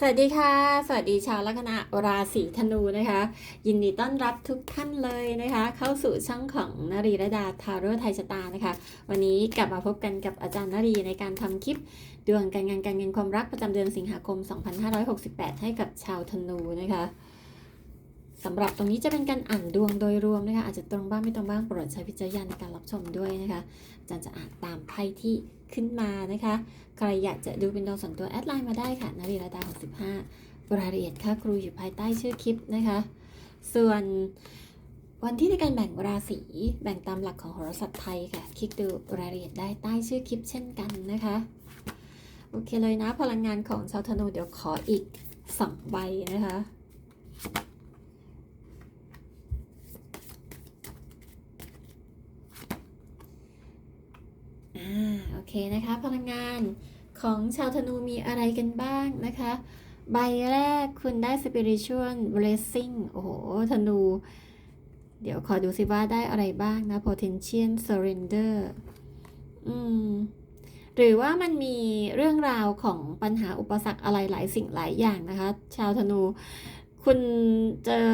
สวัสดีค่ะ สวัสดีชาวลัคนาราศีธนูนะคะ ยินดีต้อนรับทุกท่านเลยนะคะ เข้าสู่ช่องของนรีระดาทาโร่ไทยชะตานะคะ วันนี้กลับมาพบกันกับอาจารย์นรีในการทำคลิปดวงการงานการเงินความรักประจำเดือนสิงหาคม 2568 ให้กับชาวธนูนะคะ สำหรับตรงนี้จะเป็นการอ่านดวงโดยรวมนะคะอาจจะตรงบ้างไม่ตรงบ้างโปรดใช้วิจารณญาณในการรับชมด้วยนะคะอาจารย์จะอ่านตามไพ่ที่ขึ้นมานะคะ ใครอยากจะดูเป็นดวงส่วนตัวแอดไลน์มาได้ค่ะนารีระดา65รายละเอียดค่าครูอยู่ภายใต้ชื่อคลิปนะคะ ส่วนวันที่ในการแบ่งราศีแบ่งตามหลักของโหราศาสตร์ไทยค่ะ คลิกดูรายละเอียดได้ใต้ชื่อคลิปเช่นกันนะคะ โอเคเลยนะพลังงานของชาวธนูเดี๋ยวขออีกสองใบนะคะ อ่าโอ เคนะคะ พลังงานของชาวธนูมีอะไรกันบ้างนะคะ ใบแรกคุณได้ spiritual blessing โอ้โห ธนู เดี๋ยวขอดูสิว่าได้อะไรบ้างนะ potential surrender อืมหรือว่ามันมีเรื่องราวของปัญหาอุปสรรคอะไรหลายสิ่งหลายอย่างนะคะ ชาวธนู คุณเจอ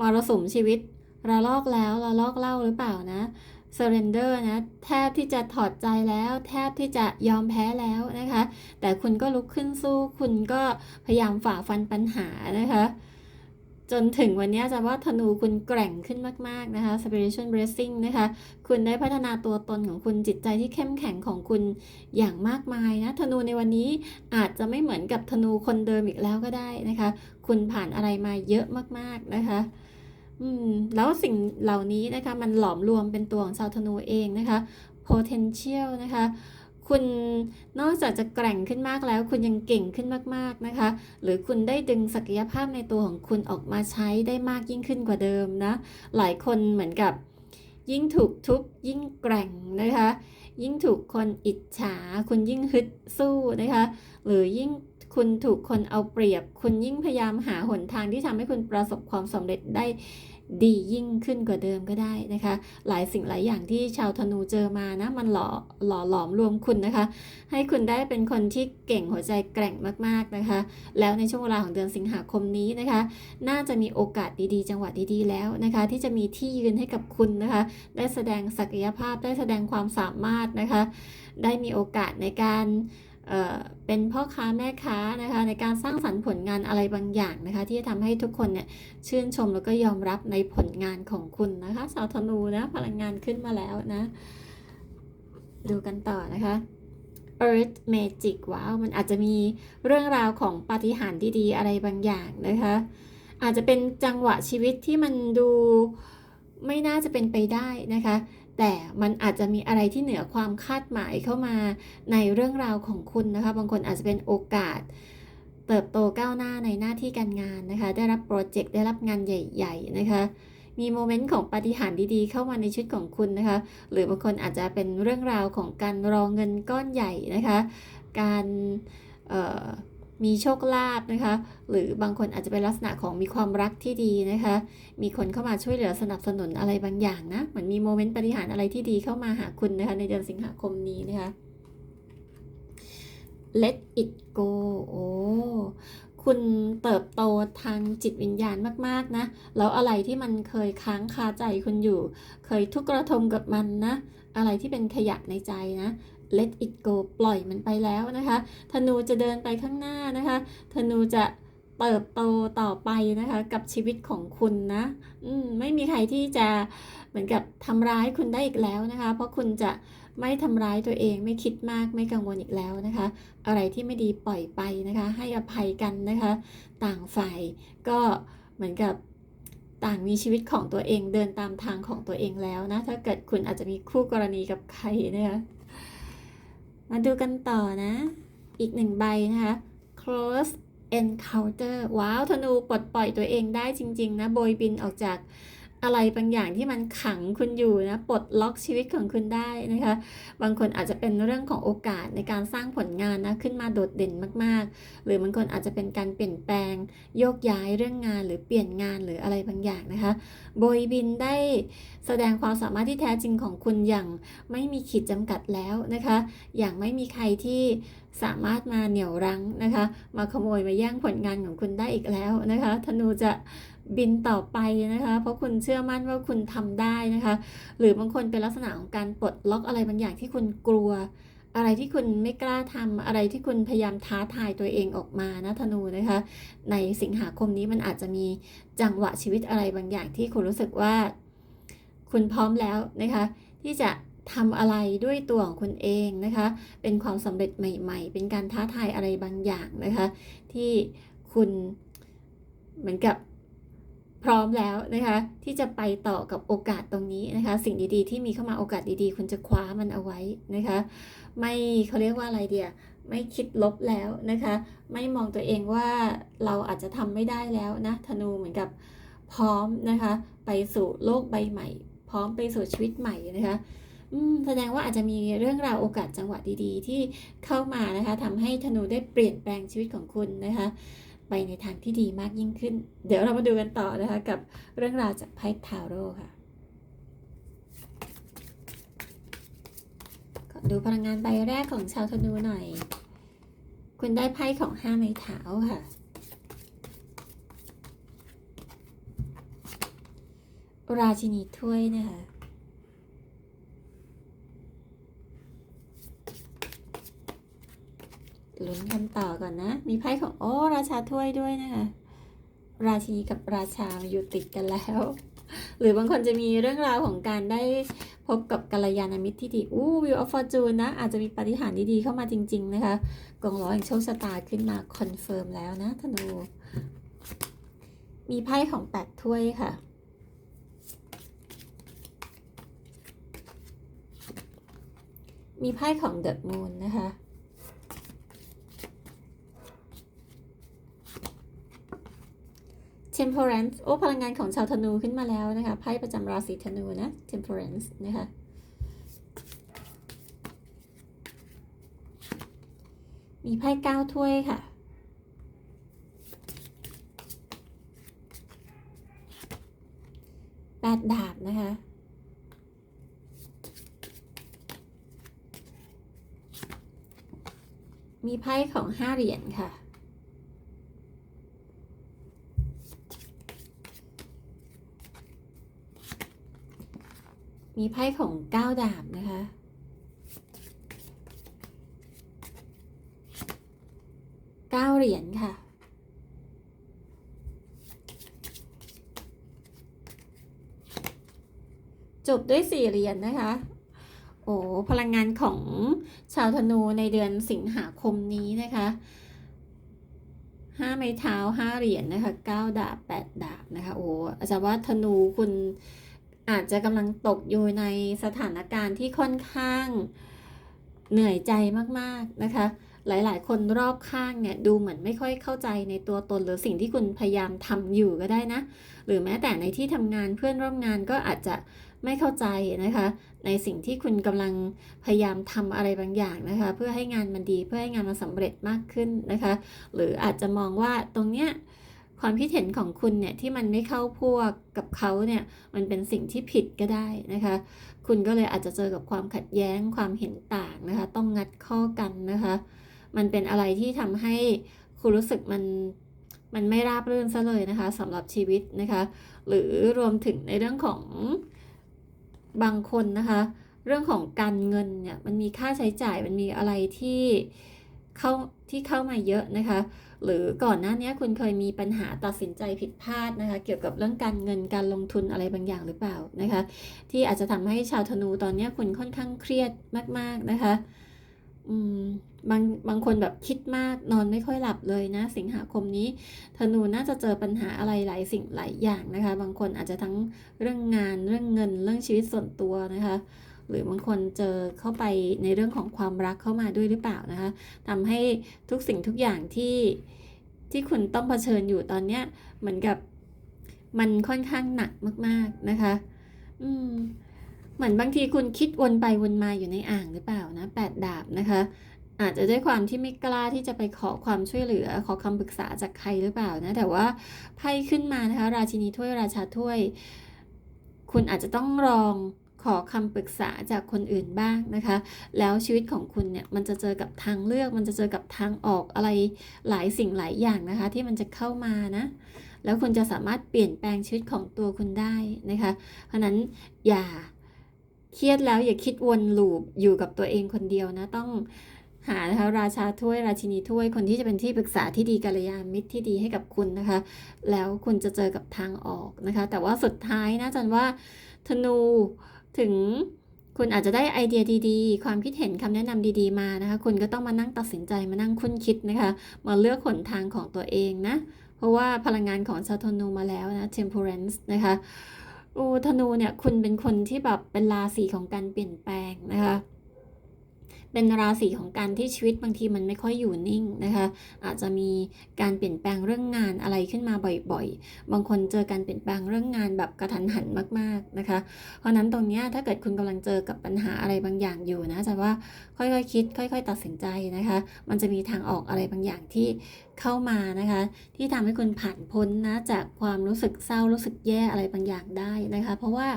มรสุมชีวิตระลอกแล้วระลอกเล่าหรือเปล่านะ surrender นะ แทบที่จะถอดใจแล้ว แทบที่จะยอมแพ้แล้วนะคะ แต่คุณก็ลุกขึ้นสู้ คุณก็พยายามฝ่าฟันปัญหานะคะ จนถึงวันนี้จะว่าธนูคุณแกร่งขึ้นมาก ๆ นะคะ spiritual blessing นะคะ คุณได้พัฒนาตัวตนของคุณจิตใจที่เข้มแข็งของคุณอย่างมากมายนะ ธนูในวันนี้อาจจะไม่เหมือนกับธนูคนเดิมอีกแล้วก็ได้นะคะ คุณผ่านอะไรมาเยอะมาก ๆ นะคะ อืมแล้วสิ่งเหล่านี้นะคะมันหลอมรวมเป็นตัวของชาวธนูเองนะคะ potential นะคะคุณนอกจากจะแกร่งขึ้นมากแล้ว คุณยังเก่งขึ้นมากๆนะคะ หรือคุณได้ดึงศักยภาพในตัวของคุณออกมาใช้ได้มากยิ่งขึ้นกว่าเดิมนะ หลายคนเหมือนกับยิ่งถูกทุบยิ่งแกร่งนะคะ ยิ่งถูกคนอิจฉา คุณยิ่งฮึดสู้นะคะ หรือยิ่งคุณถูกคนเอาเปรียบ คุณยิ่งพยายามหาหนทางที่ทำให้คุณประสบความสำเร็จได้ ดียิ่งขึ้นกว่าเดิมก็ได้นะคะ หลายสิ่งหลายอย่างที่ชาวธนูเจอมานะ มันหล่อหล่อหลอมรวมคุณนะคะ ให้คุณได้เป็นคนที่เก่งหัวใจแกร่งมากๆนะคะ แล้วในช่วงเวลาของเดือนสิงหาคมนี้นะคะ น่าจะมีโอกาสดีๆ จังหวะดีๆ แล้วนะคะ ที่จะมีที่ยืนให้กับคุณนะคะ ได้แสดงศักยภาพได้แสดงความสามารถนะคะ ได้มีโอกาสในการ เป็นพ่อค้าแม่ค้านะคะในการสร้างสรรค์ผลงานอะไรบางอย่างนะคะ ที่จะทำให้ทุกคนเนี่ยชื่นชมแล้วก็ยอมรับในผลงานของคุณนะคะชาวธนูนะพลังงานขึ้นมาแล้วนะ ดูกันต่อนะคะ Earth Magic ว้าวมันอาจจะมีเรื่องราวของปาฏิหาริย์ดีๆ อะไรบางอย่างนะคะ อาจจะเป็นจังหวะชีวิตที่มันดู ไม่น่าจะเป็นไปได้นะคะ แต่มันอาจจะมีอะไรที่เหนือความคาดหมายเข้ามาในเรื่องราวของคุณนะคะ บางคนอาจจะเป็นโอกาส เติบโตก้าวหน้าในหน้าที่การงานนะคะ ได้รับโปรเจกต์ได้รับงานใหญ่ ๆ นะคะมีโมเมนต์ของปาฏิหาริย์ดีๆ เข้ามาในชีวิตของคุณนะคะ หรือบางคนอาจจะเป็นเรื่องราวของการรองเงินก้อนใหญ่นะคะ การเอ่อ มีโชคลาภนะคะ หรือบางคนอาจจะเป็นลักษณะของมีความรักที่ดีนะคะ มีคนเข้ามาช่วยเหลือสนับสนุนอะไรบางอย่างนะเหมือนมีโมเมนต์ปฏิหารอะไรที่ดีเข้ามาหาคุณนะคะ ในเดือนสิงหาคมนี้นะคะ let it go โอ้คุณเติบโตทางจิตวิญญาณมากๆนะ แล้วอะไรที่มันเคยค้างคาใจคุณอยู่ เคยทุกข์กระทมกับมันนะ อะไรที่เป็นขยะในใจนะ let it go ปล่อยมันไปแล้วนะคะ ธนูจะเดินไปข้างหน้านะคะ ธนูจะเติบโตต่อไปนะคะ กับชีวิตของคุณนะอืมไม่มีใครที่จะเหมือนกับทำร้ายคุณได้อีกแล้วนะคะ เพราะคุณจะไม่ทำร้ายตัวเองไม่คิดมากไม่กังวลอีกแล้วนะคะ อะไรที่ไม่ดีปล่อยไปนะคะ ให้อภัยกันนะคะ ต่างฝ่ายก็เหมือนกับต่างมีชีวิตของตัวเองเดินตามทางของตัวเองแล้วนะ ถ้าเกิดคุณอาจจะมีคู่กรณีกับใครนะคะ มาดูกันต่อนะ อีกหนึ่งใบนะคะ close encounter ว้าวธนูปลดปล่อยตัวเองได้จริง ๆ นะ โบยบินออกจาก อะไรบางอย่างที่มันขังคุณอยู่นะปลดล็อกชีวิตของคุณได้นะคะ บางคนอาจจะเป็นเรื่องของโอกาสในการสร้างผลงานนะขึ้นมาโดดเด่นมากๆ หรือบางคนอาจจะเป็นการเปลี่ยนแปลง โยกย้ายเรื่องงานหรือเปลี่ยนงานหรืออะไรบางอย่างนะคะโบยบินได้แสดงความสามารถที่แท้จริงของคุณอย่างไม่มีขีดจำกัดแล้วนะคะ อย่างไม่มีใครที่สามารถมาเหนี่ยวรั้งนะคะ มาขโมยมาแย่งผลงานของคุณได้อีกแล้วนะคะธนูจะ บินต่อไปนะคะ เพราะคุณเชื่อมั่นว่าคุณทำได้นะคะ หรือบางคนเป็นลักษณะของการปลดล็อกอะไรบางอย่างที่คุณกลัว อะไรที่คุณไม่กล้าทำอะไรที่คุณพยายามท้าทายตัวเองออกมานะธนูนะคะ ในสิงหาคมนี้มันอาจจะมีจังหวะชีวิตอะไรบางอย่างที่คุณรู้สึกว่า คุณพร้อมแล้วนะคะ ที่จะทำอะไรด้วยตัวของคุณเองนะคะ เป็นความสำเร็จใหม่ ๆ เป็นการท้าทายอะไรบางอย่างนะคะ ที่คุณเหมือนกับ พร้อมแล้วนะคะที่จะไปต่อกับโอกาสตรงนี้นะคะ สิ่งดีๆ ที่มีเข้ามาโอกาสดีๆคุณจะคว้ามันเอาไว้นะคะ ไม่เขาเรียกว่าอะไรเดียไม่คิดลบแล้วนะคะ ไม่มองตัวเองว่าเราอาจจะทำไม่ได้แล้วนะธนูเหมือนกับพร้อมนะคะ ไปสู่โลกใบใหม่ พร้อมไปสู่ชีวิตใหม่นะคะแสดงว่าอาจจะมีเรื่องราวโอกาสจังหวะดีๆ ที่เข้ามานะคะทำให้ธนูได้เปลี่ยนแปลงชีวิตของคุณนะคะ ไปในทางที่ดีมากยิ่งขึ้น เดี๋ยวเรามาดูกันต่อนะคะ กับเรื่องราวจากไพ่ทาโร่ค่ะดูพลังงานใบแรกของชาวธนูหน่อย คุณได้ไพ่ของห้าไม้เท้าค่ะ ราชินีถ้วยนะคะ ลุ้นกันต่อก่อนนะ มีไพ่ของโอ้ราชาถ้วยด้วยนะคะ ราชินีกับราชามาอยู่ติดกันแล้ว หรือบางคนจะมีเรื่องราวของการได้พบกับกัลยาณมิตรที่ดี อู้วิวออฟฟอร์จูนนะ อาจจะมีปาฏิหาริย์ดีๆเข้ามาจริง ๆ นะคะ กองล้อแห่งโชคชะตาขึ้นมาคอนเฟิร์มแล้วนะธนู มีไพ่ของแปดถ้วยค่ะมีไพ่ของเดอะมูนนะคะ Temperance โอ้พลังงานของชาวธนูขึ้นมาแล้วนะคะไพ่ประจำราศีธนูนะ Temperance นะคะมีไพ่เก้าถ้วยค่ะ แปดดาบนะคะ มีไพ่ของห้าเหรียญค่ะ มีไพ่ของเก้าดาบนะคะ เก้าเหรียญค่ะ จบด้วยสี่เหรียญนะคะ โอ้พลังงานของชาวธนูในเดือนสิงหาคมนี้นะคะห้าไม้เท้าห้าเหรียญนะคะเก้าดาบแปดดาบนะคะ โอ้อาจารย์ว่าธนูคุณ อาจจะกำลังตกอยู่ในสถานการณ์ที่ค่อนข้างเหนื่อยใจมากๆนะคะ หลายๆ คนรอบข้างเนี่ยดูเหมือนไม่ค่อยเข้าใจในตัวตนหรือสิ่งที่คุณพยายามทำอยู่ก็ได้นะ หรือแม้แต่ในที่ทำงานเพื่อนร่วมงานก็อาจจะไม่เข้าใจนะคะ ในสิ่งที่คุณกำลังพยายามทำอะไรบางอย่างนะคะ เพื่อให้งานมันดีเพื่อให้งานมันสำเร็จมากขึ้นนะคะ หรืออาจจะมองว่าตรงเนี้ย ความคิดเห็นของคุณเนี่ยที่มันไม่เข้าพวกกับเขาเนี่ยมันเป็นสิ่งที่ผิดก็ได้นะคะ คุณก็เลยอาจจะเจอกับความขัดแย้งความเห็นต่างนะคะ ต้องงัดข้อกันนะคะ มันเป็นอะไรที่ทำให้คุณรู้สึกมันมันไม่ราบรื่นซะเลยนะคะสำหรับชีวิตนะคะ หรือรวมถึงในเรื่องของบางคนนะคะ เรื่องของการเงินเนี่ยมันมีค่าใช้จ่ายมันมีอะไรที่ เข้าที่เข้ามาเยอะนะคะ หรือก่อนหน้านี้คุณเคยมีปัญหาตัดสินใจผิดพลาดนะคะ เกี่ยวกับเรื่องการเงินการลงทุนอะไรบางอย่างหรือเปล่านะคะ ที่อาจจะทำให้ชาวธนูตอนนี้คุณค่อนข้างเครียดมาก ๆนะคะอืมบางบางคนแบบคิดมากนอนไม่ค่อยหลับเลยนะ สิงหาคมนี้ธนูน่าจะเจอปัญหาอะไรหลายสิ่งหลายอย่างนะคะ บางคนอาจจะทั้งเรื่องงานเรื่องเงินเรื่องชีวิตส่วนตัวนะคะ หรือบางคนเจอเข้าไปในเรื่องของความรักเข้ามาด้วยหรือเปล่านะคะทำให้ทุกสิ่งทุกอย่างที่ที่คุณต้องเผชิญอยู่ตอนเนี้ยเหมือนกับมันค่อนข้างหนักมาก ๆนะคะ อืมเหมือนบางทีคุณคิดวนไปวนมาอยู่ในอ่างหรือเปล่านะแปดดาบนะคะ อาจจะด้วยความที่ไม่กล้าที่จะไปขอความช่วยเหลือ ขอคำปรึกษาจากใครหรือเปล่านะ แต่ว่าไพ่ขึ้นมานะคะ ราชินีถ้วยราชาถ้วย คุณอาจจะต้องลอง ขอคำปรึกษาจากคนอื่นบ้างนะคะ แล้วชีวิตของคุณเนี่ยมันจะเจอกับทางเลือก มันจะเจอกับทางออกอะไรหลายสิ่งหลายอย่างนะคะ ที่มันจะเข้ามานะแล้วคุณจะสามารถเปลี่ยนแปลงชีวิตของตัวคุณได้นะคะ เพราะนั้นอย่าเครียดแล้วอย่าคิดวนลูปอยู่กับตัวเองคนเดียวนะต้องหานะคะราชาถ้วยราชินีถ้วยคนที่จะเป็นที่ปรึกษาที่ดีกัลยาณมิตรที่ดีให้กับคุณนะคะ แล้วคุณจะเจอกับทางออกนะคะ แต่ว่าสุดท้ายนะจันว่าธนู ถึงคุณอาจจะได้ไอเดียดีๆ ความคิดเห็นคำแนะนำดีๆมานะคะ คุณก็ต้องมานั่งตัดสินใจมานั่งคุ้นคิดนะคะ มาเลือกหนทางของตัวเองนะ เพราะว่าพลังงานของชาวธนูมาแล้วนะ temperance นะคะอูธนูเนี่ยคุณเป็นคนที่แบบเป็นราศีของการเปลี่ยนแปลงนะคะ เป็นราศีของการที่ชีวิตบางทีมันไม่ค่อยอยู่นิ่งนะคะ อาจจะมีการเปลี่ยนแปลงเรื่องงานอะไรขึ้นมาบ่อยๆ บางคนเจอการเปลี่ยนแปลงเรื่องงานแบบกระทันหันมากๆนะคะ เพราะนั้นตรงนี้ถ้าเกิดคุณกำลังเจอกับปัญหาอะไรบางอย่างอยู่นะจะว่าค่อยๆคิด ค่อย ๆ ตัดสินใจนะคะ มันจะมีทางออกอะไรบางอย่างที่ เข้ามานะคะ ที่ทำให้คุณผ่านพ้นนะจากความรู้สึกเศร้ารู้สึกแย่อะไรบางอย่างได้นะคะ เพราะว่า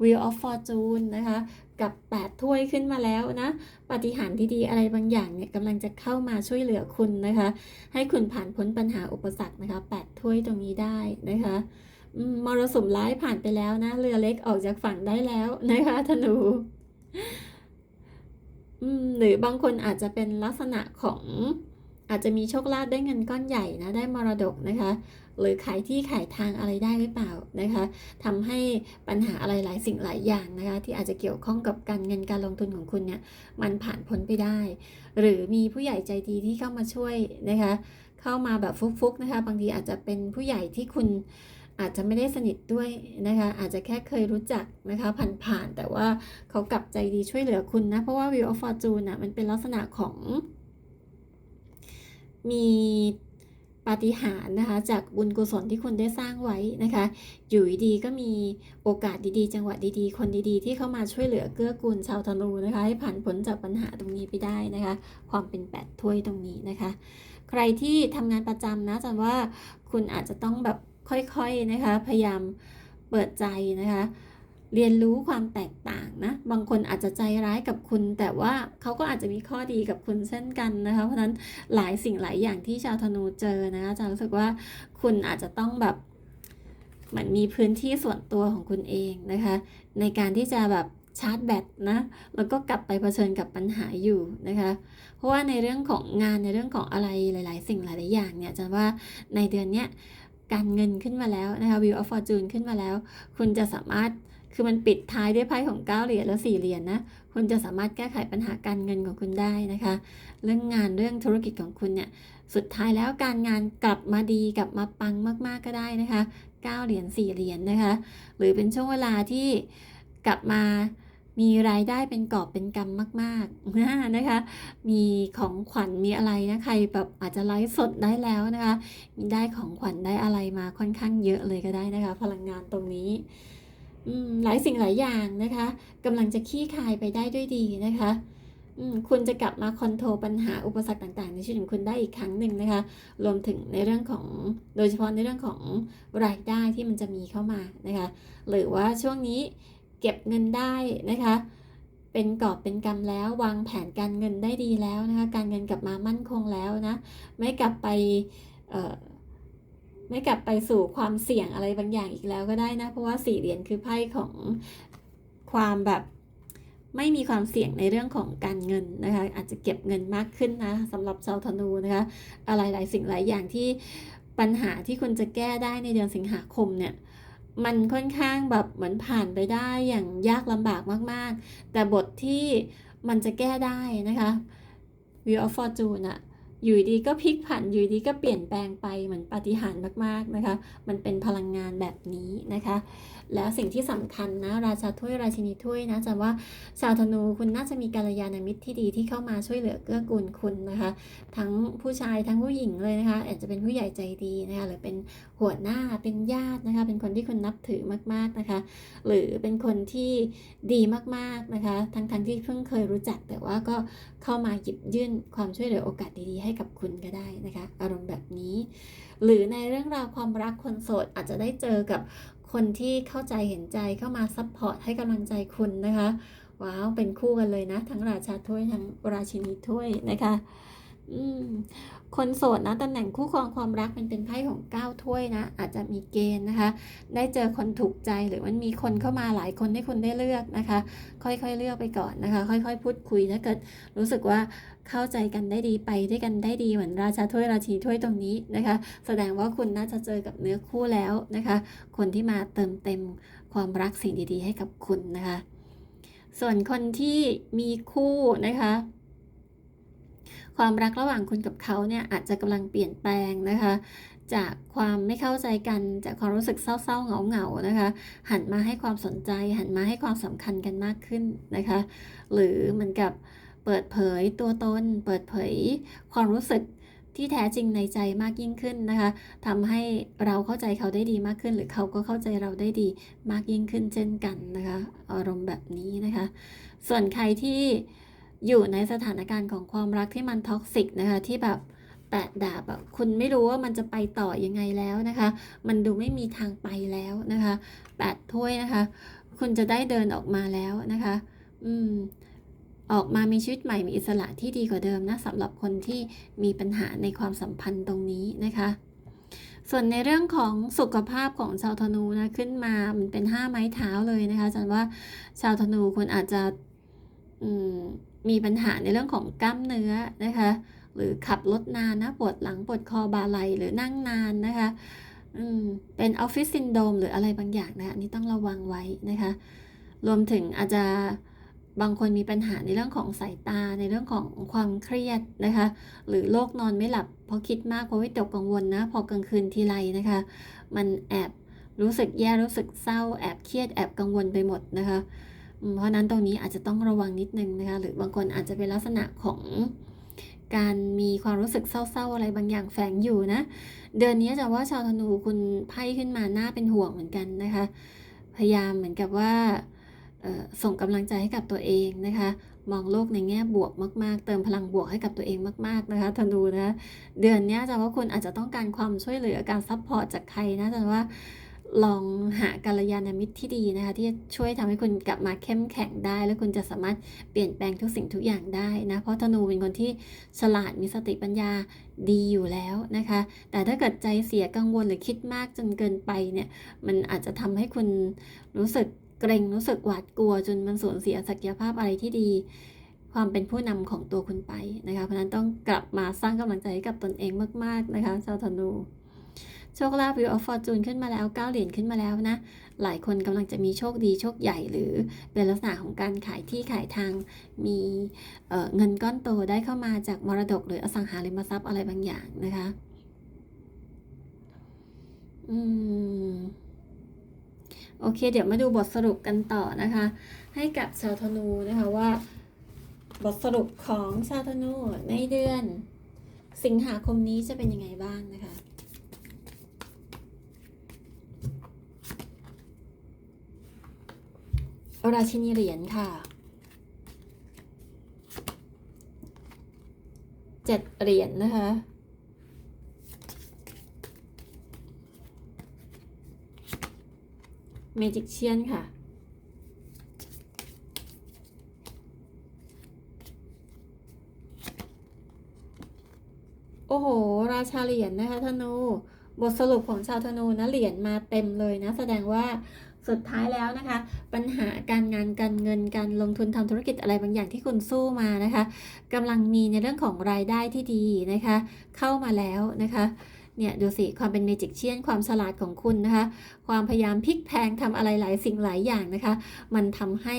Wheel of Fortune นะคะกับ 8 ถ้วยขึ้นมาแล้วนะปฏิหารที่ดีอะไรบางอย่างเนี่ยกำลังจะเข้ามาช่วยเหลือคุณนะคะ ให้คุณผ่านพ้นปัญหาอุปสรรคนะคะ 8 ถ้วยตรงนี้ได้นะคะมรสุมร้ายผ่านไปแล้วนะ เรือเล็กออกจากฝั่งได้แล้วนะคะธนูหรือบางคนอาจจะเป็นลักษณะของ อาจจะมีโชคลาภได้เงินก้อนใหญ่นะได้มรดกนะคะ หรือขายที่ขายทางอะไรได้หรือเปล่านะคะทำให้ปัญหาอะไรหลายสิ่งหลายอย่างนะคะ ที่อาจจะเกี่ยวข้องกับการเงินการลงทุนของคุณเนี่ยมันผ่านพ้นไปได้ หรือมีผู้ใหญ่ใจดีที่เข้ามาช่วยนะคะ เข้ามาแบบฟุกๆนะคะ บางทีอาจจะเป็นผู้ใหญ่ที่คุณอาจจะไม่ได้สนิทด้วยนะคะ อาจจะแค่เคยรู้จักนะคะผ่านๆแต่ว่าเขากลับใจดีช่วยเหลือคุณนะ เพราะว่า Wheel of Fortune นะมันเป็นลักษณะของ มีปาฏิหาริย์นะคะ จากบุญกุศลที่คุณได้สร้างไว้นะคะ อยู่ดีก็มีโอกาสดีๆ จังหวะดีๆ คนดีๆ ที่เข้ามาช่วยเหลือเกื้อกูลชาวธนูนะคะ ให้ผ่านพ้นจากปัญหาตรงนี้ไปได้นะคะ ความเป็นแปดถ้วยตรงนี้นะคะ ใครที่ทำงานประจำนะจันว่าคุณอาจจะต้องแบบค่อยๆนะคะ พยายามเปิดใจนะคะ เรียนรู้ความแตกต่างนะ บางคนอาจจะใจร้ายกับคุณ แต่ว่าเขาก็อาจจะมีข้อดีกับคุณเช่นกันนะคะ เพราะฉะนั้นหลายสิ่งหลายอย่างที่ชาวธนูเจอนะคะอาจารย์รู้สึกว่าคุณอาจจะต้องแบบเหมือนมีพื้นที่ส่วนตัวของคุณเองนะคะ ในการที่จะแบบชาร์จแบตนะ แล้วก็กลับไปเผชิญกับปัญหาอยู่นะคะ เพราะว่าในเรื่องของงานในเรื่องของอะไรหลาย ๆ สิ่งหลาย ๆ อย่างเนี่ยจารย์ว่าในเดือนเนี้ยการเงินขึ้นมาแล้วนะคะ Wheel of Fortune ขึ้นมาแล้ว คุณจะสามารถ คือมันปิดท้ายด้วยไพ่ของ9เหรียญและ4เหรียญนะคุณจะสามารถแก้ไขปัญหาการเงินของคุณได้นะคะ เรื่องงานเรื่องธุรกิจของคุณเนี่ยสุดท้ายแล้วการงานกลับมาดีกลับมาปังมากๆก็ได้นะคะ9เหรียญ4เหรียญนะคะ หรือเป็นช่วงเวลาที่กลับมามีรายได้เป็นกอบเป็นกำมากๆนะคะ มีของขวัญมีอะไรนะใครแบบอาจจะไลฟ์สดได้แล้วนะคะมีได้ของขวัญได้อะไรมาค่อนข้างเยอะเลยก็ได้นะคะ พลังงานตรงนี้ หลายสิ่งหลายอย่างนะคะกำลังจะขี้คายไปได้ด้วยดีนะคะคุณจะกลับมาคอนโทรลปัญหาอุปสรรคต่างๆ ในชีวิตของคุณได้อีกครั้งหนึ่งนะคะ รวมถึงในเรื่องของโดยเฉพาะในเรื่องของรายได้ที่มันจะมีเข้ามานะคะ หรือว่าช่วงนี้เก็บเงินได้นะคะ เป็นกอบเป็นกำแล้ววางแผนการเงินได้ดีแล้วนะคะ การเงินกลับมามั่นคงแล้วนะ ไม่กลับไป ไม่กลับไปสู่ความเสี่ยงอะไรบางอย่างอีกแล้วก็ได้นะ เพราะว่าสี่เหรียญคือไพ่ของความแบบไม่มีความเสี่ยงในเรื่องของการเงินนะคะ อาจจะเก็บเงินมากขึ้นนะสำหรับชาวธนูนะคะ อะไรหลายสิ่งหลายอย่างที่ปัญหาที่คุณจะแก้ได้ในเดือนสิงหาคมเนี่ยมันค่อนข้างแบบเหมือนผ่านไปได้อย่างยากลำบากมาก ๆ แต่บทที่มันจะแก้ได้นะคะ Wheel of Fortune อะ อยู่ดีก็พลิกผันอยู่ดีก็เปลี่ยนแปลงไปเหมือนปาฏิหาริย์มากๆนะคะ มันเป็นพลังงานแบบนี้นะคะ แล้วสิ่งที่สำคัญนะราชาถ้วยราชินีถ้วยนะจะว่าชาวธนูคุณน่าจะมีกัลยาณมิตรที่ดีที่เข้ามาช่วยเหลือเกื้อกูลคุณนะคะ ทั้งผู้ชายทั้งผู้หญิงเลยนะคะอาจจะเป็นผู้ใหญ่ใจดีนะคะหรือเป็นหัวหน้าเป็นญาตินะคะ เป็นคนที่คุณนับถือมากๆนะคะ หรือเป็นคนที่ดีมากๆนะคะ ทั้งๆทที่เพิ่งเคยรู้จักแต่ว่าก็เข้ามาหยิบยื่นความช่วยเหลือโอกาสดีๆให้กับคุณก็ได้นะคะ อารมณ์แบบนี้ หรือในเรื่องราวความรักคนโสดอาจจะได้เจอกับคนที่เข้าใจเห็นใจเข้ามาซัพพอร์ตให้กำลังใจคุณนะคะ ว้าว เป็นคู่กันเลยนะ ทั้งราชาถ้วยทั้งราชินีถ้วยนะคะ คนโสดนะตำแหน่งคู่ครองความรักมันเป็นไพ่ของเก้าถ้วยนะ อาจจะมีเกณฑ์นะคะ ได้เจอคนถูกใจหรือมันมีคนเข้ามาหลายคนให้คุณได้เลือกนะคะ ค่อยๆเลือกไปก่อนนะคะ ค่อยๆ พูดคุยถ้าเกิดรู้สึกว่าเข้าใจกันได้ดีไปด้วยกันได้ดีเหมือนราชาถ้วยราชินีถ้วยตรงนี้นะคะ แสดงว่าคุณน่าจะเจอกับเนื้อคู่แล้วนะคะ คนที่มาเติมเต็มความรักสิ่งดีๆ ให้กับคุณนะคะ ส่วนคนที่มีคู่นะคะ ความรักระหว่างคุณกับเขาเนี่ยอาจจะกำลังเปลี่ยนแปลงนะคะ จากความไม่เข้าใจกันจากความรู้สึกเศร้าๆเหงาๆนะคะ หันมาให้ความสนใจ หันมาให้ความสำคัญกันมากขึ้นนะคะ หรือเหมือนกับเปิดเผยตัวตน เปิดเผยความรู้สึกที่แท้จริงในใจมากยิ่งขึ้นนะคะทำให้เราเข้าใจเขาได้ดีมากขึ้น หรือเขาก็เข้าใจเราได้ดีมากยิ่งขึ้นเช่นกันนะคะ อารมณ์แบบนี้นะคะ ส่วนใครที่ อยู่ในสถานการณ์ของความรักที่มันท็อกซิกนะคะที่แบบแปดดาบอะคุณไม่รู้ว่ามันจะไปต่อยังไงแล้วนะคะ มันดูไม่มีทางไปแล้วนะคะแปดถ้วยนะคะ คุณจะได้เดินออกมาแล้วนะคะ อืม ออกมามีชีวิตใหม่มีอิสระที่ดีกว่าเดิมนะสำหรับคนที่มีปัญหาในความสัมพันธ์ตรงนี้นะคะ ส่วนในเรื่องของสุขภาพของชาวธนูนะขึ้นมามันเป็นห้าไม้เท้าเลยนะคะจันว่าชาวธนูคุณอาจจะ อืม มีปัญหาในเรื่องของกล้ามเนื้อนะคะ หรือขับรถนานนะปวดหลังปวดคอบาไหลหรือนั่งนานนะคะอืมเป็นออฟฟิศซินโดมหรืออะไรบางอย่างนะคะอันนี้ต้องระวังไว้นะคะ รวมถึงอาจจะบางคนมีปัญหาในเรื่องของสายตาในเรื่องของความเครียดนะคะ หรือโรคนอนไม่หลับเพราะคิดมากเพราะวิตกกังวลนะพอกลางคืนทีไรนะคะ มันแอบรู้สึกแย่รู้สึกเศร้าแอบเครียดแอบกังวลไปหมดนะคะ เพราะนั้นตรงนี้อาจจะต้องระวังนิดนึงนะคะ หรือบางคนอาจจะเป็นลักษณะของการมีความรู้สึกเศร้าๆอะไรบางอย่างแฝงอยู่นะ เดือนนี้จะว่าชาวธนูคุณไพ่ขึ้นมาหน่าเป็นห่วงเหมือนกันนะคะ พยายามเหมือนกับว่าส่งกำลังใจให้กับตัวเองนะคะ มองโลกในแง่บวกมาก ๆ เติมพลังบวกให้กับตัวเองมากๆนะคะธนูนะ เดือนนี้จะว่าคุณอาจจะต้องการความช่วยเหลือการซัพพอร์ตจากใครนะจะว่า ลองหากัลยาณมิตรที่ดีนะคะ ที่จะช่วยทำให้คุณกลับมาเข้มแข็งได้ แล้วคุณจะสามารถเปลี่ยนแปลงทุกสิ่งทุกอย่างได้นะเพราะธนูเป็นคนที่ฉลาดมีสติปัญญาดีอยู่แล้วนะคะ แต่ถ้าเกิดใจเสียกังวลหรือคิดมากจนเกินไปเนี่ยมันอาจจะทำให้คุณรู้สึกเกรงรู้สึกหวาดกลัวจนมันสูญเสียศักยภาพอะไรที่ดี ความเป็นผู้นำของตัวคุณไปนะคะ เพราะฉะนั้นต้องกลับมาสร้างกำลังใจให้กับตนเองมาก ๆนะคะชาวธนู โชคลาภวิวออฟฟอร์จูนขึ้นมาแล้ว9เหรียญขึ้นมาแล้วนะ หลายคนกำลังจะมีโชคดีโชคใหญ่หรือเป็นลักษณะของการขายที่ขายทาง มีเเงินก้อนโตได้เข้ามาจากมรดกหรืออสังหาริมทรัพย์อะไรบางอย่างนะคะ อืมโอเค เดี๋ยวมาดูบทสรุปกันต่อนะคะ ให้กับชาวธนูนะคะว่า บทสรุปของชาวธนูในเดือน สิงหาคมนี้จะเป็นยังไงบ้างนะคะ ราชินีเหรียญค่ะเจ็ดเหรียญนะคะเมจิกเชียนค่ะ โอ้โห ราชาเหรียญนะคะธนู บทสรุปของชาวธนูนะเหรียญมาเต็มเลยนะ แสดงว่า สุดท้ายแล้วนะคะ ปัญหาการงานการเงินการลงทุนทำธุรกิจอะไรบางอย่างที่คุณสู้มานะคะกำลังมีในเรื่องของรายได้ที่ดีนะคะ เข้ามาแล้วนะคะเนี่ยดูสิความเป็นเมจิกเชียนความฉลาดของคุณนะคะ ความพยายามพลิกแพงทำอะไรหลายสิ่งหลายอย่างนะคะ มันทำให้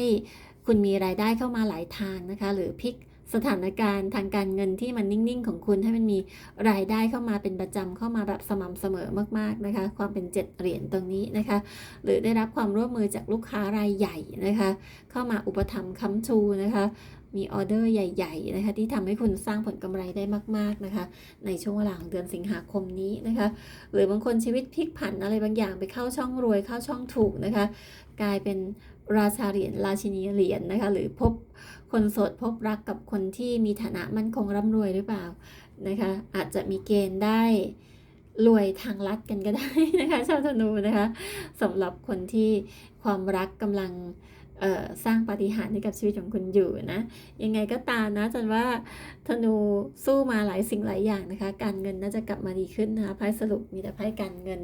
คุณมีรายได้เข้ามาหลายทางนะคะ หรือพลิก สถานการณ์ทางการเงินที่มันนิ่ง ๆ ของคุณให้มันมีรายได้เข้ามาเป็นประจำเข้ามาแบบสม่ำเสมอมาก ๆ นะคะ ความเป็นเจ็ดเหรียญตรงนี้นะคะ หรือได้รับความร่วมมือจากลูกค้ารายใหญ่นะคะ เข้ามาอุปถัมภ์ค้ำชูนะคะมีออเดอร์ใหญ่ๆนะคะที่ทำให้คุณสร้างผลกำไรได้มาก ๆนะคะ ในช่วงเวลาของเดือนสิงหาคมนี้นะคะ หรือบางคนชีวิตพลิกผันอะไรบางอย่างไปเข้าช่องรวยเข้าช่องถูกนะคะ กลายเป็นราชาเหรียญราชินีเหรียญนะคะ หรือพบ คนโสดพบรักกับคนที่มีฐานะมั่นคงร่ำรวยหรือเปล่านะคะ อาจจะมีเกณฑ์ได้รวยทางลัดกันก็ได้นะคะชาวธนูนะคะสำหรับคนที่ความรักกำลังสร้างปาฏิหาริย์ให้กับชีวิตของคุณอยู่นะยังไงก็ตามนะจันว่าธนูสู้มาหลายสิ่งหลายอย่างนะคะ การเงินน่าจะกลับมาดีขึ้นนะคะไพ่สรุปมีแต่ไพ่การเงิน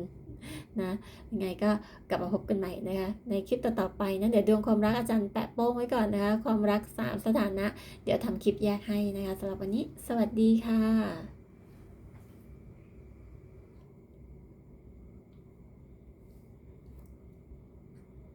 นะยังไงก็กลับมาพบกันใหม่นะคะ ในคลิปต่อๆไปนะเดี๋ยวดวงความรักอาจารย์แปะโป้งไว้ก่อนนะคะ ความรัก 3 สถานะ เดี๋ยวทำคลิปแยกให้นะคะสำหรับวันนี้ สวัสดีค่ะ